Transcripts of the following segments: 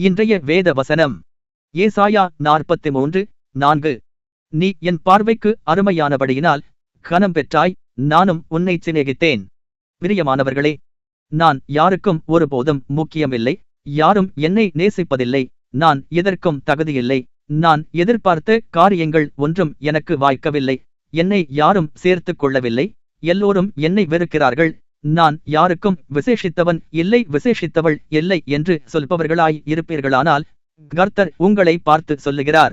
இன்றைய வேத வசனம். ஏசாயா நாற்பத்தி மூன்று நான்கு. நீ என் பார்வைக்கு அருமையானபடியினால் கனம் பெற்றாய் நானும் உன்னை சிநேகித்தேன். பிரியமானவர்களே நான் யாருக்கும் ஒருபோதும் முக்கியமில்லை யாரும் என்னை நேசிப்பதில்லை நான் எதற்கும் தகுதியில்லை நான் எதிர்பார்த்த காரியங்கள் ஒன்றும் எனக்கு வாய்க்கவில்லை என்னை யாரும் சேர்த்துக் கொள்ளவில்லை எல்லோரும் என்னை வெறுக்கிறார்கள் நான் யாருக்கும் விசேஷித்தவன் இல்லை விசேஷித்தவள் இல்லை என்று சொல்பவர்களாய் இருப்பீர்களானால் கர்த்தர் உங்களை பார்த்து சொல்லுகிறார்.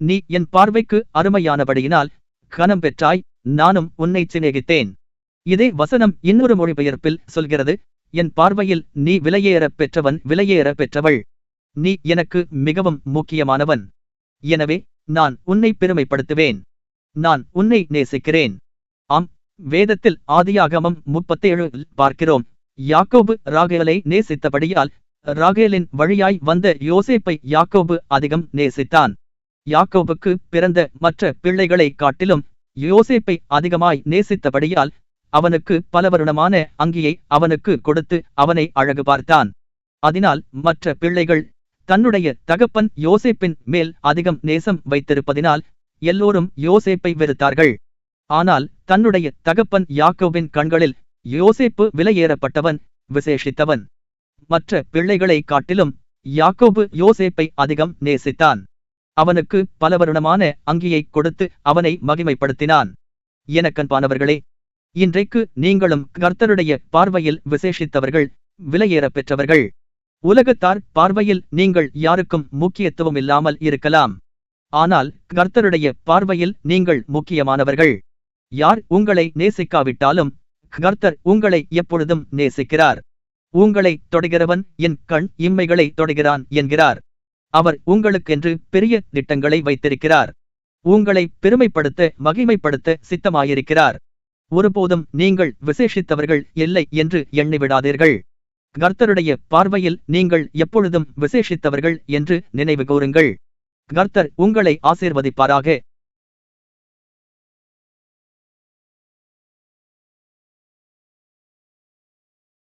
நீ என் பார்வைக்கு அருமையானபடியினால் கனம் பெற்றாய் நானும் உன்னை சிநேகித்தேன். இதே வசனம் இன்னொரு மொழிபெயர்ப்பில் சொல்கிறது என் பார்வையில் நீ விலையேற பெற்றவன் விலையேற பெற்றவள். நீ எனக்கு மிகவும் முக்கியமானவன். எனவே நான் உன்னை பெருமைப்படுத்துவேன். நான் உன்னை நேசிக்கிறேன். ஆம் வேதத்தில் ஆதியாகமம் முப்பத்தேழு பார்க்கிறோம். யாக்கோபு ராகேலை நேசித்தபடியால் ராகேலின் வழியாய் வந்த யோசேப்பை யாக்கோபு அதிகம் நேசித்தான். யாக்கோபுக்கு பிறந்த மற்ற பிள்ளைகளை காட்டிலும் யோசேப்பை அதிகமாய் நேசித்தபடியால் அவனுக்கு பலவருணமான அங்கியை அவனுக்கு கொடுத்து அவனை அழகு பார்த்தான். அதனால் மற்ற பிள்ளைகள் தன்னுடைய தகப்பன் யோசேப்பின் மேல் அதிகம் நேசம் வைத்திருப்பதினால் எல்லோரும் யோசேப்பை வெறுத்தார்கள். ஆனால் தன்னுடைய தகப்பன் யாக்கோவின் கண்களில் யோசேப்பு விலையேறப்பட்டவன் விசேஷித்தவன். மற்ற பிள்ளைகளை காட்டிலும் யாக்கோபு யோசேப்பை அதிகம் நேசித்தான். அவனுக்கு பலவருணமான அங்கியை கொடுத்து அவனை மகிமைப்படுத்தினான். எனக்கன்பானவர்களே இன்றைக்கு நீங்களும் கர்த்தருடைய பார்வையில் விசேஷித்தவர்கள் விலையேறப் பெற்றவர்கள். உலகத்தார் பார்வையில் நீங்கள் யாருக்கும் முக்கியத்துவம் இல்லாமல் இருக்கலாம். ஆனால் கர்த்தருடைய பார்வையில் நீங்கள் முக்கியமானவர்கள். யார் உங்களை நேசிக்காவிட்டாலும் கர்த்தர் உங்களை எப்பொழுதும் நேசிக்கிறார். உங்களை தொடுகிறவன் என் கண் இம்மைகளை தொடுகிறான் என்கிறார். அவர் உங்களுக்கென்று பெரிய திட்டங்களை வைத்திருக்கிறார். உங்களை பெருமைப்படுத்த மகிமைப்படுத்த சித்தமாயிருக்கிறார். ஒருபோதும் நீங்கள் விசேஷித்தவர்கள் இல்லை என்று எண்ணிவிடாதீர்கள். கர்த்தருடைய பார்வையில் நீங்கள் எப்பொழுதும் விசேஷித்தவர்கள் என்று நினைவு கூறுங்கள். கர்த்தர் உங்களை ஆசீர்வதிப்பாராக.